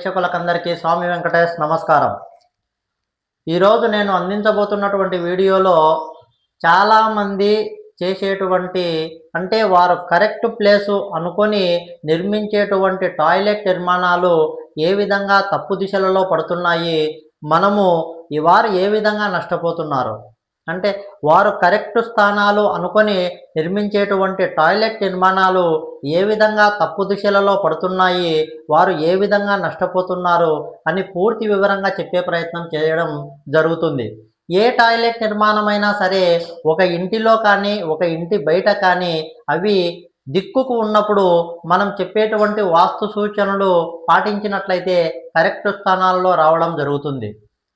ప్రేక్షకులకందరికీ స్వామి వెంకటేష్ నమస్కారం. ఈరోజు నేను అందించబోతున్నటువంటి వీడియోలో చాలామంది చేసేటువంటి అంటే వారు కరెక్ట్ ప్లేసు అనుకొని నిర్మించేటువంటి టాయిలెట్ నిర్మాణాలు ఏ విధంగా తప్పు దిశలలో పడుతున్నాయి మనము ఈ వారు ఏ విధంగా నష్టపోతున్నారు? అంటే వారు కరెక్ట్ స్థానాలు అనుకొని నిర్మించేటువంటి టాయిలెట్ నిర్మాణాలు ఏ విధంగా తప్పు దిశలలో పడుతున్నాయి వారు ఏ విధంగా నష్టపోతున్నారు అని పూర్తి వివరంగా చెప్పే ప్రయత్నం చేయడం జరుగుతుంది. ఏ టాయిలెట్ నిర్మాణమైనా సరే ఒక ఇంటిలో కానీ ఒక ఇంటి బయట కానీ అవి దిక్కుకు ఉన్నప్పుడు మనం చెప్పేటువంటి వాస్తు సూచనలు పాటించినట్లయితే కరెక్ట్ స్థానాల్లో రావడం జరుగుతుంది.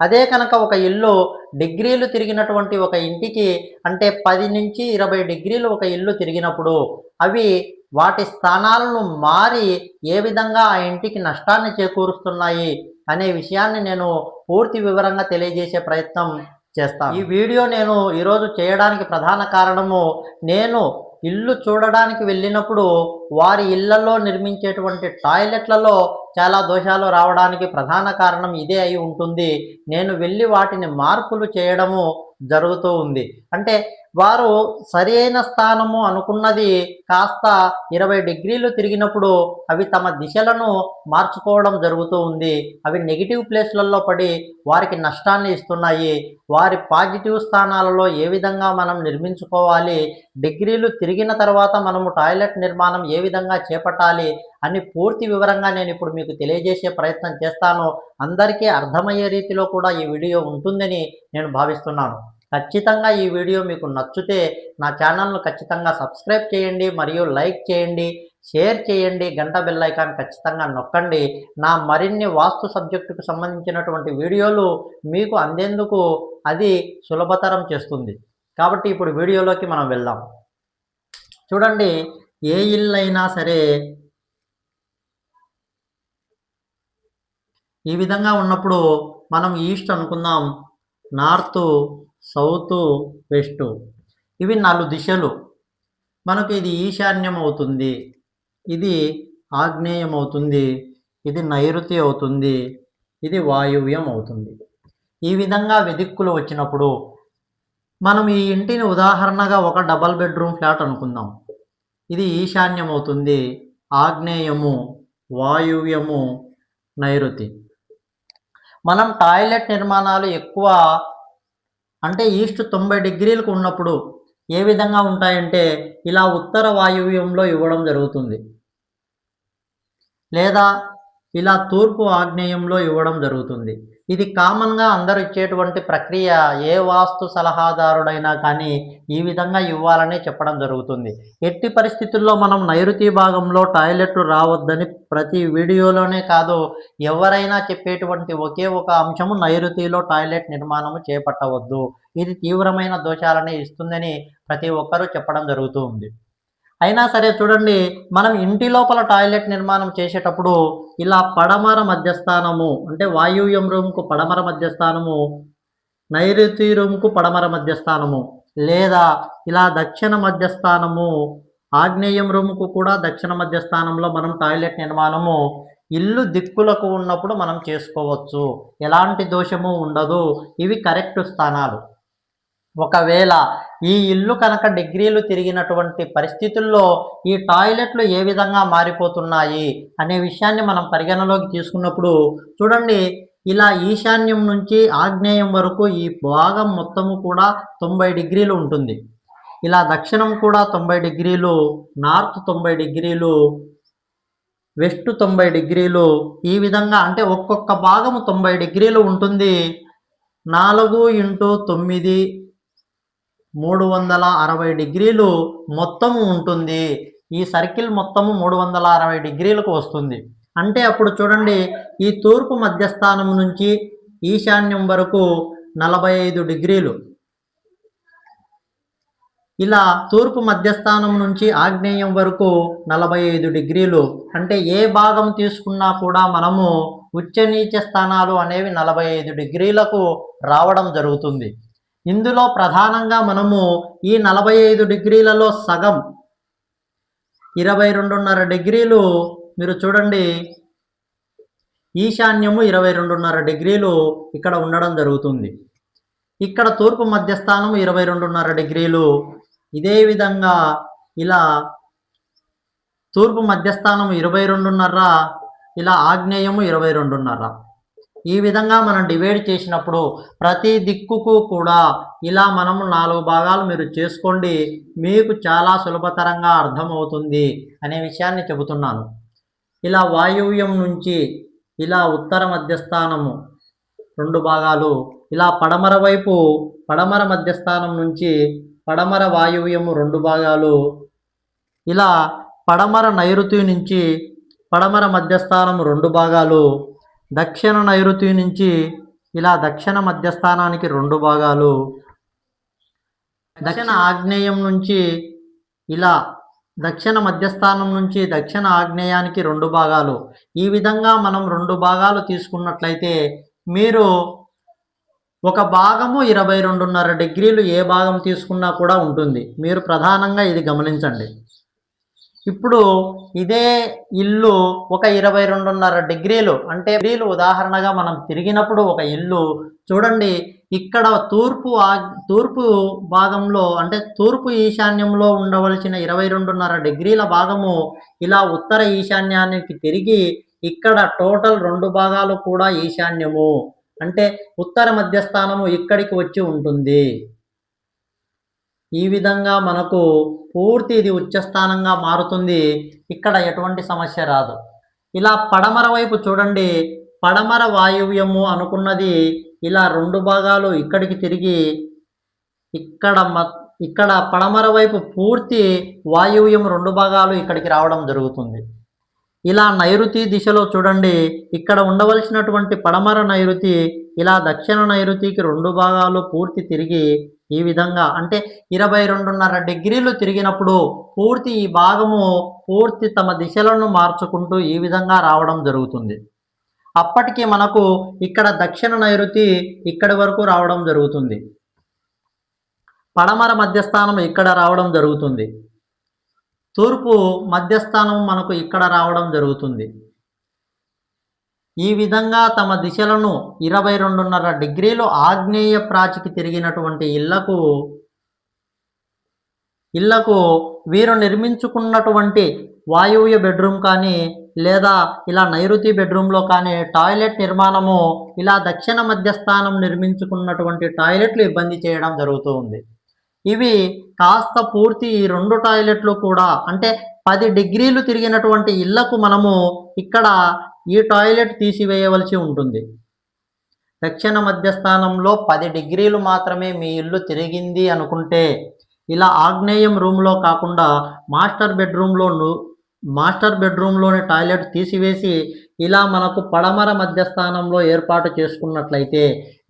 అదే కనుక ఒక ఇల్లు డిగ్రీలు తిరిగినటువంటి ఒక ఇంటికి అంటే పది నుంచి ఇరవై డిగ్రీలు ఒక ఇల్లు తిరిగినప్పుడు అవి వాటి స్థానాలను మారి ఏ విధంగా ఆ ఇంటికి నష్టాన్ని చేకూరుస్తున్నాయి అనే విషయాన్ని నేను పూర్తి వివరంగా తెలియజేసే ప్రయత్నం చేస్తాను. ఈ వీడియో నేను ఈరోజు చేయడానికి ప్రధాన కారణము నేను ఇల్లు చూడడానికి వెళ్ళినప్పుడు వారి ఇళ్ళలో నిర్మించేటువంటి టాయిలెట్లలో చాలా దోషాలు రావడానికి ప్రధాన కారణం ఇదే అయి ఉంటుంది. నేను వెళ్ళి వాటిని మార్పులు చేయడము జరుగుతూ ఉంది. అంటే వారు సరి అయిన స్థానము అనుకున్నది కాస్త ఇరవై డిగ్రీలు తిరిగినప్పుడు అవి తమ దిశలను మార్చుకోవడం జరుగుతూ ఉంది. అవి నెగిటివ్ ప్లేస్లలో పడి వారికి నష్టాన్ని ఇస్తున్నాయి. వారి పాజిటివ్ స్థానాలలో ఏ విధంగా మనం నిర్మించుకోవాలి? డిగ్రీలు తిరిగిన తర్వాత మనము టాయిలెట్ నిర్మాణం ఏ విధంగా చేపట్టాలి? అని పూర్తి వివరంగా నేను ఇప్పుడు మీకు తెలియజేసే ప్రయత్నం చేస్తాను. అందరికీ అర్థమయ్యే రీతిలో కూడా ఈ వీడియో ఉంటుందని నేను భావిస్తున్నాను. ఖచ్చితంగా ఈ వీడియో మీకు నచ్చితే నా ఛానల్ను ఖచ్చితంగా సబ్స్క్రైబ్ చేయండి మరియు లైక్ చేయండి షేర్ చేయండి గంట బెల్ ఐకాన్ ఖచ్చితంగా నొక్కండి. నా మరిన్ని వాస్తు సబ్జెక్టుకు సంబంధించినటువంటి వీడియోలు మీకు అందేందుకు అది సులభతరం చేస్తుంది. కాబట్టి ఇప్పుడు వీడియోలోకి మనం వెళ్దాం. చూడండి ఏ ఇల్లు అయినా సరే ఈ విధంగా ఉన్నప్పుడు మనం ఈస్ట్ అనుకుందాం. నార్త్ సౌత్ వెస్ట్ ఇవి నాలుగు దిశలు. మనకు ఇది ఈశాన్యం అవుతుంది ఇది ఆగ్నేయం అవుతుంది ఇది నైరుతి అవుతుంది. ఇది వాయువ్యం అవుతుంది ఈ విధంగా వెదిక్కులు వచ్చినప్పుడు మనం ఈ ఇంటిని ఉదాహరణగా ఒక డబల్ బెడ్రూమ్ ఫ్లాట్ అనుకుందాం. ఇది ఈశాన్యం అవుతుంది ఆగ్నేయము వాయువ్యము నైరుతి. మనం టాయిలెట్ నిర్మాణాలు ఎక్కువ అంటే ఈస్ట్ తొంభై డిగ్రీలకు ఉన్నప్పుడు ఏ విధంగా ఉంటాయంటే ఇలా ఉత్తర వాయువ్యంలో ఇవ్వడం జరుగుతుంది. లేదా ఇలా తూర్పు ఆగ్నేయంలో ఇవ్వడం జరుగుతుంది. ఇది కామన్గా అందరు ఇచ్చేటువంటి ప్రక్రియ. ఏ వాస్తు సలహాదారుడైనా కానీ ఈ విధంగా ఇవ్వాలని చెప్పడం జరుగుతుంది. ఎట్టి పరిస్థితుల్లో మనం నైరుతి భాగంలో టాయిలెట్లు రావద్దని ప్రతి వీడియోలోనే కాదు ఎవరైనా చెప్పేటువంటి ఒకే ఒక అంశము నైరుతిలో టాయిలెట్ నిర్మాణము చేపట్టవద్దు. ఇది తీవ్రమైన దోషాలని ఇస్తుందని ప్రతి ఒక్కరూ చెప్పడం జరుగుతూ ఉంది. అయినా సరే చూడండి మనం ఇంటి లోపల టాయిలెట్ నిర్మాణం చేసేటప్పుడు ఇలా పడమర మధ్యస్థానము అంటే వాయువ్యం రూమ్కు పడమర మధ్యస్థానము నైరుతి రూమ్కు పడమర మధ్యస్థానము లేదా ఇలా దక్షిణ మధ్యస్థానము ఆగ్నేయం రూమ్కు కూడా దక్షిణ మధ్యస్థానంలో మనం టాయిలెట్ నిర్మాణము ఇల్లు దిక్కులకు ఉన్నప్పుడు మనం చేసుకోవచ్చు. ఎలాంటి దోషము ఉండదు. ఇవి కరెక్ట్ స్థానాలు. ఒకవేళ ఈ ఇల్లు కనుక డిగ్రీలు తిరిగినటువంటి పరిస్థితుల్లో ఈ టాయిలెట్లు ఏ విధంగా మారిపోతున్నాయి అనే విషయాన్ని మనం పరిగణలోకి తీసుకున్నప్పుడు చూడండి ఇలా ఈశాన్యం నుంచి ఆగ్నేయం వరకు ఈ భాగం మొత్తము కూడా తొంభై డిగ్రీలు ఉంటుంది. ఇలా దక్షిణం కూడా తొంభై డిగ్రీలు నార్త్ తొంభై డిగ్రీలు వెస్ట్ తొంభై డిగ్రీలు ఈ విధంగా అంటే ఒక్కొక్క భాగము తొంభై డిగ్రీలు ఉంటుంది. నాలుగు ఇంటూ తొమ్మిది మూడు వందల అరవై డిగ్రీలు మొత్తము ఉంటుంది. ఈ సర్కిల్ మొత్తము మూడు వందల అరవై డిగ్రీలకు వస్తుంది. అంటే అప్పుడు చూడండి ఈ తూర్పు మధ్యస్థానం నుంచి ఈశాన్యం వరకు నలభై ఐదు డిగ్రీలు. ఇలా తూర్పు మధ్యస్థానం నుంచి ఆగ్నేయం వరకు నలభై ఐదు డిగ్రీలు. అంటే ఏ భాగం తీసుకున్నా కూడా మనము ఉచ్చ నీచ స్థానాలు అనేవి నలభై ఐదు డిగ్రీలకు రావడం జరుగుతుంది. ఇందులో ప్రధానంగా మనము ఈ నలభై ఐదు డిగ్రీలలో సగం ఇరవై రెండున్నర డిగ్రీలు మీరు చూడండి. ఈశాన్యము ఇరవై రెండున్నర డిగ్రీలు ఇక్కడ ఉండడం జరుగుతుంది. ఇక్కడ తూర్పు మధ్యస్థానం ఇరవై రెండున్నర డిగ్రీలు. ఇదే విధంగా ఇలా తూర్పు మధ్యస్థానం ఇరవై రెండున్నర ఇలా ఆగ్నేయము ఇరవై రెండున్నర. ఈ విధంగా మనం డివైడ్ చేసినప్పుడు ప్రతి దిక్కుకు కూడా ఇలా మనము నాలుగు భాగాలు మీరు చేసుకోండి మీకు చాలా సులభతరంగా అర్థమవుతుంది అనే విషయాన్ని చెబుతున్నాను. ఇలా వాయువ్యం నుంచి ఇలా ఉత్తర మధ్యస్థానము రెండు భాగాలు ఇలా పడమర వైపు పడమర మధ్యస్థానం నుంచి పడమర వాయువ్యము రెండు భాగాలు ఇలా పడమర నైరుతి నుంచి పడమర మధ్యస్థానం రెండు భాగాలు దక్షిణ నైరుతి నుంచి ఇలా దక్షిణ మధ్యస్థానానికి రెండు భాగాలు. దక్షిణ ఆగ్నేయం నుంచి ఇలా దక్షిణ మధ్యస్థానం నుంచి దక్షిణ ఆగ్నేయానికి రెండు భాగాలు. ఈ విధంగా మనం రెండు భాగాలు తీసుకున్నట్లయితే మీరు ఒక భాగము ఇరవై రెండున్నర డిగ్రీలు ఏ భాగం తీసుకున్నా కూడా ఉంటుంది. మీరు ప్రధానంగా ఇది గమనించండి. ఇప్పుడు ఇదే ఇల్లు ఒక ఇరవై రెండున్నర డిగ్రీలు. అంటే డిగ్రీలు ఉదాహరణగా మనం తిరిగినప్పుడు ఒక ఇల్లు. చూడండి ఇక్కడ తూర్పు ఆ- తూర్పు భాగంలో అంటే తూర్పు ఈశాన్యంలో ఉండవలసిన ఇరవై రెండున్నర డిగ్రీల భాగము ఇలా ఉత్తర ఈశాన్యానికి తిరిగి ఇక్కడ టోటల్ రెండు భాగాలు కూడా ఈశాన్యము. అంటే ఉత్తర మధ్యస్థానము ఇక్కడికి వచ్చి ఉంటుంది. ఈ విధంగా మనకు పూర్తి ఇది ఉచ్చస్థానంగా మారుతుంది. ఇక్కడ ఎటువంటి సమస్య రాదు. ఇలా పడమర వైపు చూడండి. పడమర వాయువ్యము అనుకున్నది ఇలా రెండు భాగాలు ఇక్కడికి తిరిగి ఇక్కడ మ ఇక్కడ పడమర వైపు పూర్తి వాయువ్యం రెండు భాగాలు ఇక్కడికి రావడం జరుగుతుంది. ఇలా నైరుతి దిశలో చూడండి. ఇక్కడ ఉండవలసినటువంటి పడమర నైరుతి ఇలా దక్షిణ నైరుతికి రెండు భాగాలు పూర్తి తిరిగి ఈ విధంగా అంటే ఇరవై రెండున్నర డిగ్రీలు తిరిగినప్పుడు పూర్తి ఈ భాగము పూర్తి తమ దిశలను మార్చుకుంటూ ఈ విధంగా రావడం జరుగుతుంది. అప్పటికి మనకు ఇక్కడ దక్షిణ నైరుతి ఇక్కడి వరకు రావడం జరుగుతుంది. పడమర మధ్యస్థానం ఇక్కడ రావడం జరుగుతుంది. తూర్పు మధ్యస్థానం మనకు ఇక్కడ రావడం జరుగుతుంది. ఈ విధంగా తమ దిశలను ఇరవై రెండున్నర డిగ్రీలు ఆగ్నేయ ప్రాచికి తిరిగినటువంటి ఇళ్ళకు ఇళ్ళకు వీరు నిర్మించుకున్నటువంటి వాయువ్య బెడ్రూమ్ కానీ లేదా ఇలా నైరుతి బెడ్రూమ్లో కానీ టాయిలెట్ నిర్మాణము ఇలా దక్షిణ మధ్యస్థానం నిర్మించుకున్నటువంటి టాయిలెట్లు ఇబ్బంది చేయడం జరుగుతూ ఉంది. ఇవి కాస్త పూర్తి ఈ రెండు టాయిలెట్లు కూడా. అంటే పది డిగ్రీలు తిరిగినటువంటి ఇళ్ళకు మనము ఇక్కడ ఈ టాయిలెట్ తీసివేయవలసి ఉంటుంది. దక్షిణ మధ్యస్థానంలో పది డిగ్రీలు మాత్రమే మీ ఇల్లు తిరిగింది అనుకుంటే ఇలా ఆగ్నేయం రూమ్లో కాకుండా మాస్టర్ బెడ్రూమ్లో మాస్టర్ బెడ్రూమ్లోని టాయిలెట్ తీసివేసి ఇలా మనకు పడమర మధ్యస్థానంలో ఏర్పాటు చేసుకున్నట్లయితే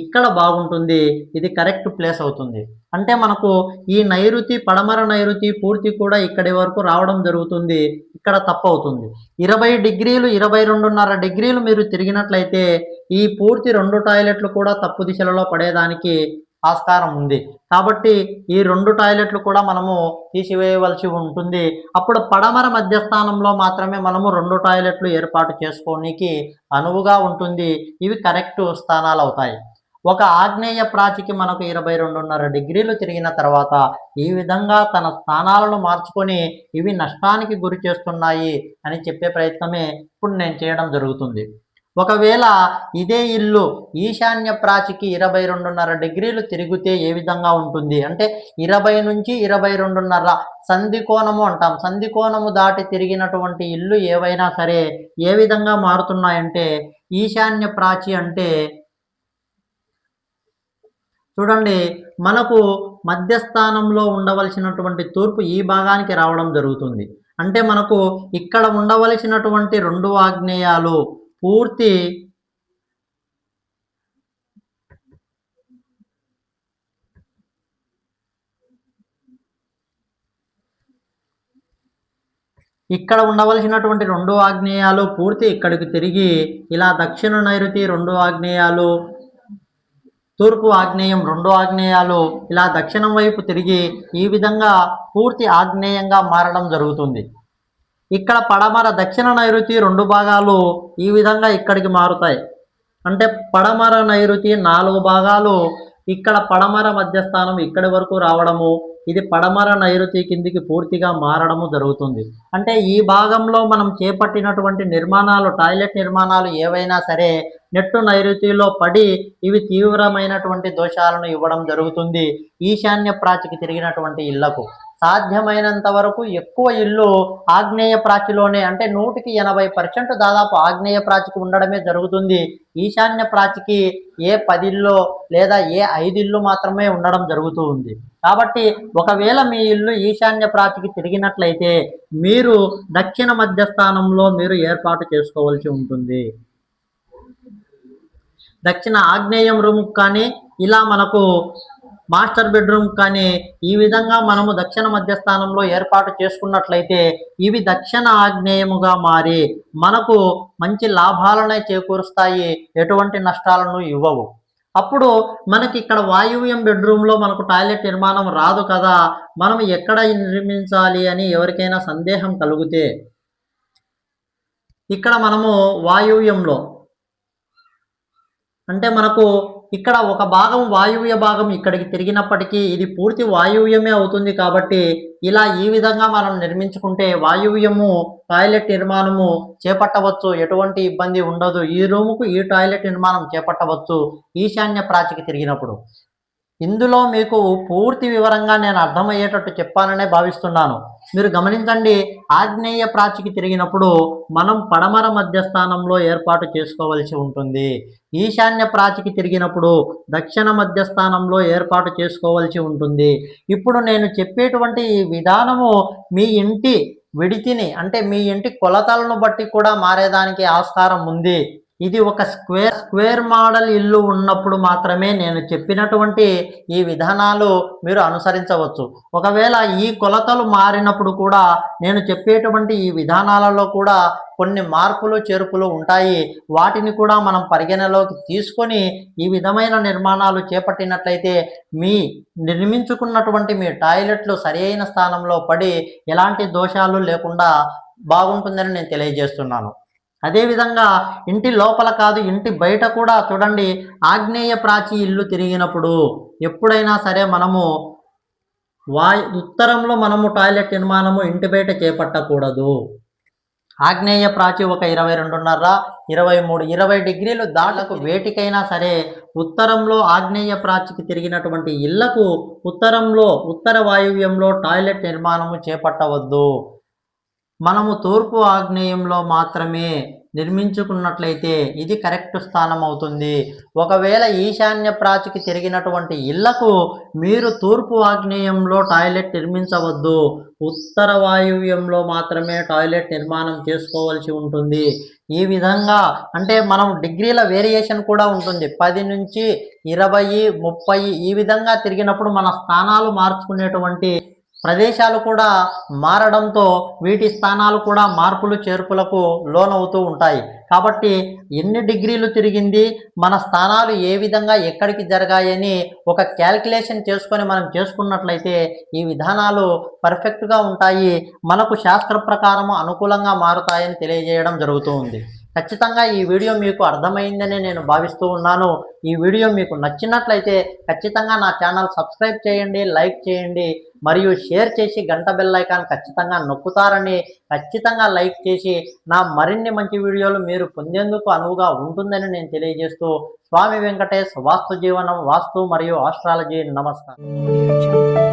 ఇక్కడ బాగుంటుంది ఇది కరెక్ట్ ప్లేస్ అవుతుంది. అంటే మనకు ఈ నైరుతి పడమర నైరుతి పూర్తి కూడా ఇక్కడి వరకు రావడం జరుగుతుంది ఇక్కడ తప్పు అవుతుంది. ఇరవై డిగ్రీలు ఇరవై రెండున్నర డిగ్రీలు మీరు తిరిగినట్లయితే ఈ పూర్తి రెండు టాయిలెట్లు కూడా తప్పు దిశలలో పడేదానికి ఆస్కారం ఉంది. కాబట్టి ఈ రెండు టాయిలెట్లు కూడా మనము తీసివేయవలసి ఉంటుంది. అప్పుడు పడమర మధ్యస్థానంలో మాత్రమే మనము రెండు టాయిలెట్లు ఏర్పాటు చేసుకోనికి అనువుగా ఉంటుంది. ఇవి కరెక్ట్ స్థానాలు అవుతాయి. ఒక ఆగ్నేయ ప్రాచికి మనకు ఇరవై రెండున్నర డిగ్రీలు తిరిగిన తర్వాత ఈ విధంగా తన స్థానాలను మార్చుకొని ఇవి నష్టానికి గురి చేస్తున్నాయి అని చెప్పే ప్రయత్నమే ఇప్పుడు నేను చేయడం జరుగుతుంది. ఒకవేళ ఇదే ఇల్లు ఈశాన్య ప్రాచికి ఇరవై రెండున్నర డిగ్రీలు తిరిగితే ఏ విధంగా ఉంటుంది? అంటే ఇరవై నుంచి ఇరవై రెండున్నర సంధి కోణము అంటాం. సంధి కోణము దాటి తిరిగినటువంటి ఇల్లు ఏవైనా సరే ఏ విధంగా మారుతున్నాయంటే ఈశాన్య ప్రాచి అంటే చూడండి మనకు మధ్యస్థానంలో ఉండవలసినటువంటి తూర్పు ఈ భాగానికి రావడం జరుగుతుంది. అంటే మనకు ఇక్కడ ఉండవలసినటువంటి రెండు ఆగ్నేయాలు పూర్తి ఇక్కడ ఉండవలసినటువంటి రెండు ఆగ్నేయాలు పూర్తి ఇక్కడికి తిరిగి ఇలా దక్షిణ నైరుతి రెండు ఆగ్నేయాలు తూర్పు ఆగ్నేయం రెండు ఆగ్నేయాలు ఇలా దక్షిణం వైపు తిరిగి ఈ విధంగా పూర్తి ఆగ్నేయంగా మారడం జరుగుతుంది. ఇక్కడ పడమర దక్షిణ నైరుతి రెండు భాగాలు ఈ విధంగా ఇక్కడికి మారుతాయి. అంటే పడమర నైరుతి నాలుగు భాగాలు ఇక్కడ పడమర మధ్యస్థానం ఇక్కడి వరకు రావడము ఇది పడమర నైరుతి కిందికి పూర్తిగా మారడము జరుగుతుంది. అంటే ఈ భాగంలో మనం చేపట్టినటువంటి నిర్మాణాలు టాయిలెట్ నిర్మాణాలు ఏవైనా సరే నెట్టు నైరుతిలో పడి ఇవి తీవ్రమైనటువంటి దోషాలను ఇవ్వడం జరుగుతుంది. ఈశాన్య ప్రాచికి తిరిగినటువంటి ఇళ్ళకు. సాధ్యమైనంత వరకు ఎక్కువ ఇల్లు ఆగ్నేయ ప్రాచిలోనే అంటే నూటికి ఎనభై పర్సెంట్ దాదాపు ఆగ్నేయ ప్రాచికి ఉండడమే జరుగుతుంది. ఈశాన్య ప్రాచికి ఏ పదిల్లో లేదా ఏ ఐదిల్లు మాత్రమే ఉండడం జరుగుతూ ఉంది కాబట్టి ఒకవేళ మీ ఇల్లు ఈశాన్య ప్రాచికి తిరిగినట్లయితే మీరు దక్షిణ మధ్య స్థానంలో మీరు ఏర్పాటు చేసుకోవాల్సి ఉంటుంది. దక్షిణ ఆగ్నేయం రూముకు కానీ ఇలా మనకు మాస్టర్ బెడ్రూమ్ కానీ ఈ విధంగా మనము దక్షిణ మధ్యస్థానంలో ఏర్పాటు చేసుకున్నట్లయితే ఇవి దక్షిణ ఆగ్నేయముగా మారి మనకు మంచి లాభాలనే చేకూరుస్తాయి ఎటువంటి నష్టాలను ఇవ్వవు. అప్పుడు మనకి ఇక్కడ వాయువ్యం బెడ్రూమ్లో మనకు టాయిలెట్ నిర్మాణం రాదు కదా మనం ఎక్కడ నిర్మించాలి అని ఎవరికైనా సందేహం కలిగితే. ఇక్కడ మనము వాయువ్యంలో అంటే మనకు ఇక్కడ ఒక భాగం వాయువ్య భాగం ఇక్కడికి తిరిగినప్పటికీ ఇది పూర్తి వాయువ్యమే అవుతుంది కాబట్టి ఇలా ఈ విధంగా మనం నిర్మించుకుంటే వాయువ్యము టాయిలెట్ నిర్మాణము చేపట్టవచ్చు. ఎటువంటి ఇబ్బంది ఉండదు. ఈ రూముకు ఈ టాయిలెట్ నిర్మాణం చేపట్టవచ్చు. ఈశాన్య ప్రాచికి తిరిగినప్పుడు. ఇందులో మీకు పూర్తి వివరంగా నేను అర్థమయ్యేటట్టు చెప్పాననే భావిస్తున్నాను. మీరు గమనించండి ఆగ్నేయ ప్రాచికి తిరిగినప్పుడు మనం పడమర మధ్యస్థానంలో ఏర్పాటు చేసుకోవలసి ఉంటుంది. ఈశాన్య ప్రాచికి తిరిగినప్పుడు దక్షిణ మధ్యస్థానంలో ఏర్పాటు చేసుకోవలసి ఉంటుంది. ఇప్పుడు నేను చెప్పేటువంటి ఈ విధానము మీ ఇంటి విడితిని అంటే మీ ఇంటి కొలతలను బట్టి కూడా మారేదానికి ఆస్కారం ఉంది. ఇది ఒక స్క్వేర్ స్క్వేర్ మోడల్ ఇల్లు ఉన్నప్పుడు మాత్రమే నేను చెప్పినటువంటి ఈ విధానాలు మీరు అనుసరించవచ్చు. ఒకవేళ ఈ కొలతలు మారినప్పుడు కూడా నేను చెప్పేటువంటి ఈ విధానాలలో కూడా కొన్ని మార్పులు చేర్పులు ఉంటాయి. వాటిని కూడా మనం పరిగణలోకి తీసుకొని ఈ విధమైన నిర్మాణాలు చేపట్టినట్లయితే మీ నిర్మించుకున్నటువంటి మీ టాయిలెట్లు సరైన స్థానంలో పడి ఎలాంటి దోషాలు లేకుండా బాగుంటుందని నేను తెలియజేస్తున్నాను. అదేవిధంగా ఇంటి లోపల కాదు ఇంటి బయట కూడా చూడండి ఆగ్నేయ ప్రాచి ఇల్లు తిరిగినప్పుడు ఎప్పుడైనా సరే మనము వాయు ఉత్తరంలో మనము టాయిలెట్ నిర్మాణము ఇంటి బయట చేపట్టకూడదు. ఆగ్నేయ ప్రాచి ఒక ఇరవై రెండున్నర ఇరవై మూడు ఇరవై డిగ్రీలు దాటకు వేటికైనా సరే ఉత్తరంలో ఆగ్నేయ ప్రాచికి తిరిగినటువంటి ఇళ్ళకు ఉత్తరంలో ఉత్తర వాయువ్యంలో టాయిలెట్ నిర్మాణము చేపట్టవద్దు. మనము తూర్పు ఆగ్నేయంలో మాత్రమే నిర్మించుకున్నట్లయితే ఇది కరెక్ట్ స్థానం అవుతుంది. ఒకవేళ ఈశాన్య ప్రాచికి తిరిగినటువంటి ఇళ్ళకు మీరు తూర్పు ఆగ్నేయంలో టాయిలెట్ నిర్మించవద్దు. ఉత్తర వాయువ్యంలో మాత్రమే టాయిలెట్ నిర్మాణం చేసుకోవాల్సి ఉంటుంది. ఈ విధంగా అంటే మనం డిగ్రీల వేరియేషన్ కూడా ఉంటుంది. పది నుంచి ఇరవై ముప్పై ఈ విధంగా తిరిగినప్పుడు మన స్థానాలు మార్చుకునేటువంటి ప్రదేశాలు కూడా మారడంతో వీటి స్థానాలు కూడా మార్పులు చేర్పులకు లోనవుతూ ఉంటాయి. కాబట్టి ఎన్ని డిగ్రీలు తిరిగింది మన స్థానాలు ఏ విధంగా ఎక్కడికి జరగాయని ఒక క్యాల్కులేషన్ చేసుకొని మనం చేసుకున్నట్లయితే ఈ విధానాలు పర్ఫెక్ట్గా ఉంటాయి. మనకు శాస్త్ర ప్రకారం అనుకూలంగా మారుతాయని తెలియజేయడం జరుగుతూ ఉంది. ఖచ్చితంగా ఈ వీడియో మీకు అర్థమైందని నేను భావిస్తూ ఉన్నాను. ఈ వీడియో మీకు నచ్చినట్లయితే ఖచ్చితంగా నా ఛానల్ సబ్స్క్రైబ్ చేయండి లైక్ చేయండి మరియు షేర్ చేసి గంట బెల్ ఐకాన్ ఖచ్చితంగా నొక్కుతారని ఖచ్చితంగా లైక్ చేసి నా మరిన్ని మంచి వీడియోలు మీరు పొందేందుకు అనువుగా ఉంటుందని నేను తెలియజేస్తూ స్వామి వెంకటేష్ వాస్తు జీవనం వాస్తు మరియు ఆస్ట్రాలజీ నమస్కారం.